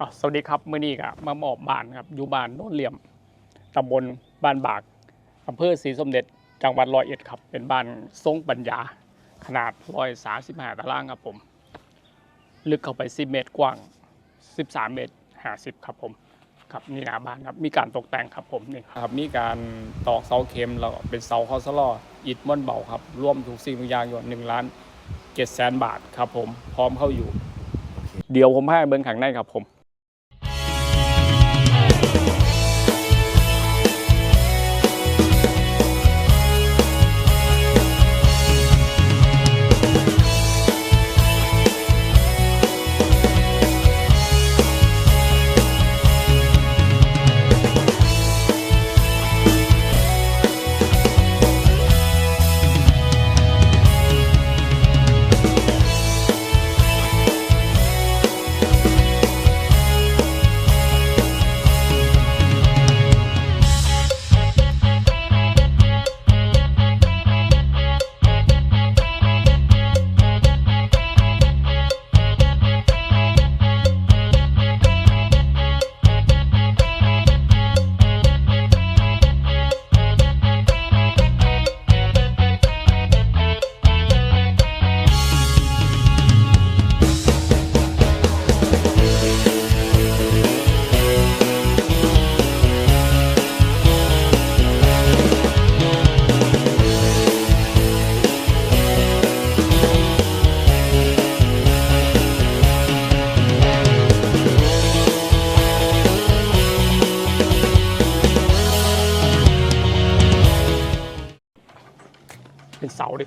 อะสวัสดีครับมื่อนี้ก็มามอบบ้านครับอยู่บ้านโน่นเหลี่ยมตำบลบ้านบากอำเภอศรีสมเด็จจังหวัดร้อยเอ็ดครับ เป็นบ้านทรงปัญญา ขนาดร้อยสาสิบห้าตารางครับผม ลึกเข้าไป10เมตรกว้าง13เมตร50ครับผมครับนี่หน้าบ้านครับมีการตกแต่งครับผมนี่ครับมีการตอกเสาเข็มแล้วก็เป็นเสาคอสลออิฐม้วนเบาครับรวมทุกสิ่งทุกอย่างอยู่หนึ่งล้านเจ็ดแสนบาทครับผมพร้อมเข้าอยู่ เดี๋ยวผมให้เบิ้งข้างในครับผม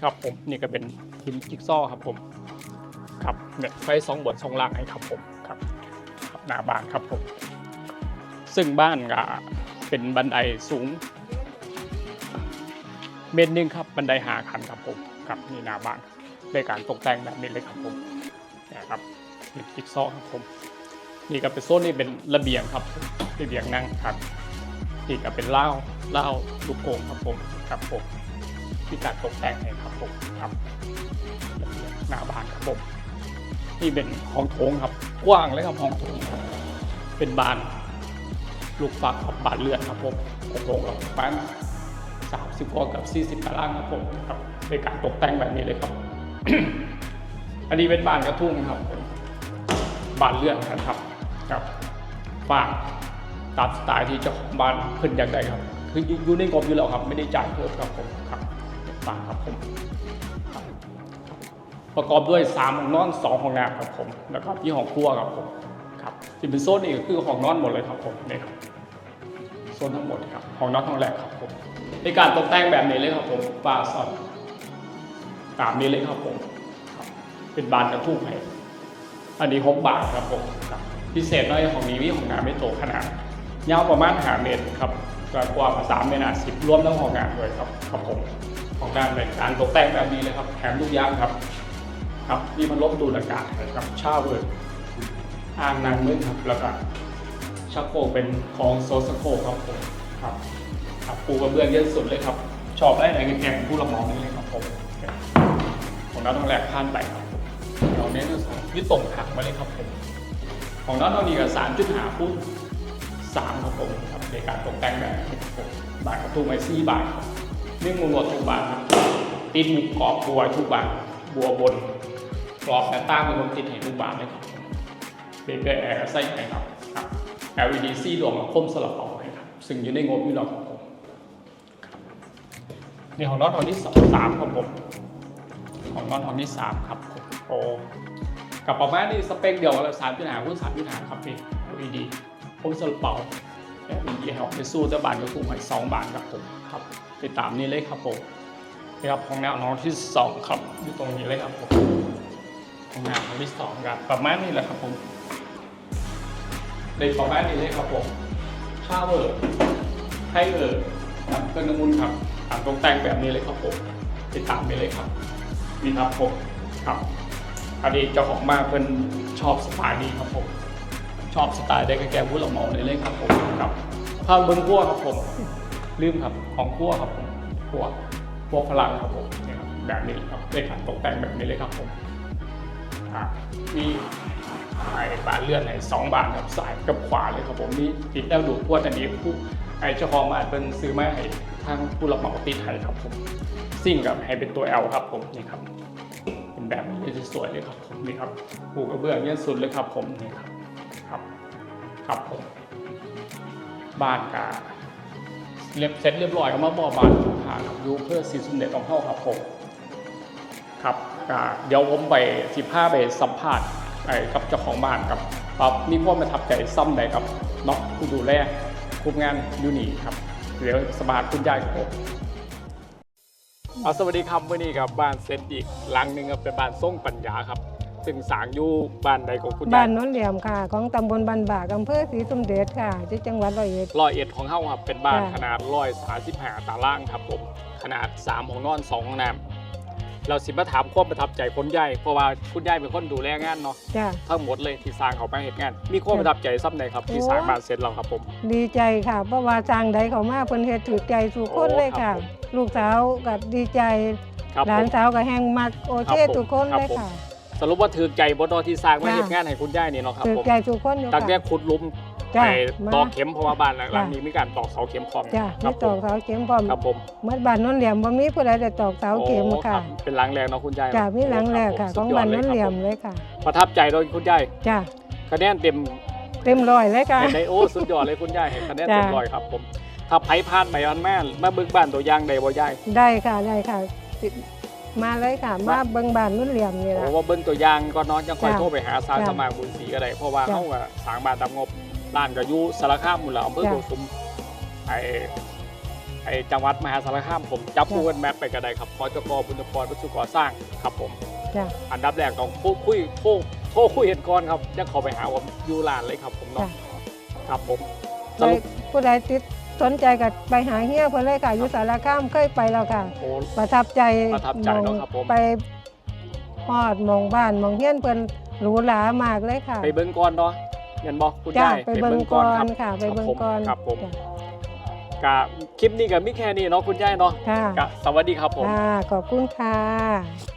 ครับผมนี่ก็เป็นหินจิ๊กซอครับผมครับเนี่ยไฟสองบนสองล่างให้ครับผมครับหน้าบ้านครับผมซึ่งบ้านก็เป็นบันไดสูง เมตรหนึ่งครับบันไดหาคันครับผมครับนี่หน้าบ้านในการตกแต่งแบบนี้เลยครับผมนะครับหินจิ๊กซอครับผมนี่ก็เป็นโซนนี่เป็นระเบียงครับระเบียงนั่งครับนี่ก็เป็นเล้าเล้าลูกโป่งครับผมครับผม ที่การตกแต่งเองครับผมครับหน้าบ้านครับผมนี่เป็นห้องโถงครับ กว้างเลยครับห้องโถงเป็นบานลูกฟักครับบานเลือดครับผมห้องโถงกับบ้านสามสิบกว่ากับสี่สิบตารางครับผมครับในการตกแต่งแบบนี้เลยครับ อันนี้เป็นบานกระทุ่งครับบานเลือดนะครับครับบ้านตามสไตล์ที่เจ้าของบ้านเพิ่นอยากได้ครับ คืออยู่ในงบอยู่แล้วครับ ไม่ได้จ่ายเพิ่มครับผมครับ ฝากครับผมประกอบด้วย3ห้องนอน2ห้องน้ำครับผมแล้วก็ที่ห้องครัวครับผมครับที่เป็นโซนนี้ก็คือห้องนอนหมดเลยครับผมนี่ครับโซนทั้งหมดครับห้องนอนห้องแรกครับผมในการตกแต่งแบบนี้เลยครับผมฝาซอนตามนี้เลยครับผมครับเป็นบานกระทุ่งให้อันนี้หกบาทครับผมครับพิเศษหน้อยของนี้วิของน้ำไม่โตขนาดยาวประมาณหาเมตรครับก็กว้างสามเมตรสิบรวมทั้งห้องงานด้วยครับครับผม ห้องงานเป็นการตกแต่งแบบนี้เลยครับแถมทุกอย่างครับ ครับมีพัดลมดูดอากาศนะครับชาเวิร์ดอ่างนางมืดครับแล้วก็ชักโครกเป็นของโซสโคครับผมครับครับปูกระเบื้องเยอะสุดเลยครับ ชอบได้ไหนกันแกงผู้รับเหมานี่เลยครับผมของน้าต้องแหลกผ่านไปครับเราเน้นเรื่องของยึดตรงหักมาเลยครับผมของน้องตอนนี้ก็สามจุดหาฟุตสามครับผมครับในการตกแต่งแบบบผมบาทกระตุ้งไว้สี่บาทครับ นึ่งมูลหมดทุกบาทครับติดหมุกกรอบบัวทุกบาทบัวบนกรอบแต่ตั้งเป็นคนติดให้ทุกบาทเลยครับเบเบแอร์ใส่ให้ครับครับ LED สีดวงคมสลับเอาให้ครับ ซึ่งอยู่ในงบอยู่แล้วครับผมนี่ของน้องตอนที่สองสามครับผมของน้องตอนที่สามครับผมโอ้กับประมาณนี้สเปคเดียวกันเลยสามจุดหาคูณสามจุดหาครับพี่ LED ผมสลับเป่า LED หออกไปสู้เจ้าบานก็ถูกหมายสองบาทครับผมครับ ไปตามนี้เลยครับผมนี่ครับของแนวน้องที่สองครับอยู่ตรงนี้เลยครับผมของแนวน้องที่สองครับประมาณนี้แหละครับผมในประมาณนี้เลยครับผมชาเวอร์ไฮเออร์ครับเครื่องน้ำมุนครับตามตกแต่งแบบนี้เลยครับผมไปตามนี้เลยครับนี่ครับผมครับอันนี้เจ้าของบ้านเพิ่นชอบสไตล์นี้ครับผมชอบสไตล์ได้กับแกพูดละมาเลยเลยครับผมครับภาพเบิ้งคั่วครับผม ลืมครับของคั่วครับผมคั่วคั่วพลังครับผมนี่ครับแบบนี้เลยครับได้ขันตกแต่งแบบนี้เลยครับผมอะมีไอ้บานเลื่อนไอ้สองบานครับซ้ายกับขวาเลยครับผมนี่ติดแล้วดูดพวดอันนี้ผู้ไอ้เจ้าของบ้าเป็นซื้อมาให้ทางผู้รับเหมาติดให้ครับผมซิ่งกับให้เป็นตัว L ครับผมนี่ครับเป็นแบบนี้ที่สวยเลยครับผมนี่ครับปูกระเบื้องเยี่ยสุดเลยครับผมนี่ครับครับครับผมบ้านกา เรียบเสร็จเรียบร้อยครับมาบ่อบานผ่านครับอยู่เพื่อสีสมเด็จของเข้าครับผมครับเดี๋ยวผมไปสิบห้าไปสัมภาษณ์ไอ้กับเจ้าของบ้านครับครับมีความประทับใจซ้ำใดครับเนาะผู้ดูแลคุมงานยูนี่ครับเดี๋ยวสบายคุณยายครับเอาสวัสดีครับวันนี้ครับบ้านเซตอีกหลังหนึ่งครับเป็นบ้านส่งปัญญาครับ ซึ่งสร้างอยู่บ้านใดของคุณยาบ้ายนโน้นเหลี่ยมค่ะ ของตำบลบันบากอำเภอศรีสมเด็จค่ะที่จังหวัดร้อยเอ็ด ร้อยเอ็ดของเฮาครับเป็นบ้านค่ะ ขนาดร้อยสาสิบห้าตารางครับผมขนาดสามห้องนอนสองห้องน้ำเราสิมาถามความประทับใจคนใหญ่เพราะว่าคุณยายเป็นคนดูแลงานเนาะจ้ะ ทั้งหมดเลยที่สร้างเขาไปเหตุงาน มีความประทับใจซ้ำใดครับที่โอ้สร้างบ้านเสร็จเราครับผม ดีใจค่ะ เพราะว่าจางใดเขามาเพิ่นเฮ็ดถูกใจสู่คนเลยค่ะ โอ้ครับผม ลูกสาวก็ดีใจ ครับหลาผนม สาวก็แฮงมักโอเคครับผมทุกคนครับเลยผม ค่ะ สรุปว่าถือใจบนที่สร้างมาจ้ะ เหตุงานให้คุณยายนี่เนาะครับถูกผมใจทุกคนอยู่ตั้งแต่ค่ะขุดหลุมจ้ะไปมาตอกเข็มเพราะว่าบ้านหลังจ้ะนี้มีการตอกเสาเข็มคอมจ้ะครัมีบตผอกมเสาเข็มพร้อมครับผมเมื่อบ้านโน้นเหลี่ยมบ่มีผู้ใดได้ตอกเสาเข็มโอ้ค่ะรับเป็นหลังแรงเนาะคุณยายจ้ะมีหลังแรกค่ะโของบ้านโน้นเหลี่ยมสุดอดเลยค่ะครับประทับใจโดยคุณยายจ้ะคะแนนเต็ม เต็มร้อยเลยค่ะ เห็นได้โอ้สุดยอดเลยคุณยายเห็นคะแนนจ้ะเต็มร้อยครับผมถ้าไผพลาดไปอันแม่นมาเบิกบ้านตัวอย่างใดบ่ยายได้ค่ะได้ค่ะติด มาเลยค่ะ มาเบิ่งบ้านโน้นเหลี่ยมนี่โอ้ล่ะว่าเบิ่งตัวอย่างก่อนเนาะจังค่อยจ้ะโทรไปหาสร้างจ้ะสมางบุญศรีก็ได้เพราะว่าจ้ะเฮาก็สร้างบ้านตามงบร้านก็อยู่สารคามหมู่นล่ะอำเภอจ้ะโกสุมไอ้ไอ้จังหวัดมหาสารคามผมจับจ้ะ Google Map ไปก็ได้ครับพจกบุญพรวัสดุก่อสร้างครับผม จ้ะ อันดับแรกต้องพูดคุยโทรโทรคุยเห็นก่อนครับยังเข้าไปหาผมอยู่ร้านเลยครับผมเนาะจ้ะ ครับผมสได้รุป ผู้ใดติด สนใจก็ไปหาเฮียเพิ่นเลยค่ะอยู่สารคามเคยไปแล้วค่ะ โอ้ ประทับใจประทับใจเนอะหม้องครับผม ไปฮอดหมองบ้านหมองเฮียนเพิ่นหรูหรามากเลยค่ะไปเบิ่งก่อนเนาะเห็นบ่คุณจ้ายายไปเบิ่งก่อนค่ะ ไปรับเบิ่งผมก่อนครับผมจ้ะกะคลิปนี้ก็มีแค่นี้เนาะคุณยายเนาะค่ะกะสวัสดีครับผม ค่ะขอบคุณค่ะ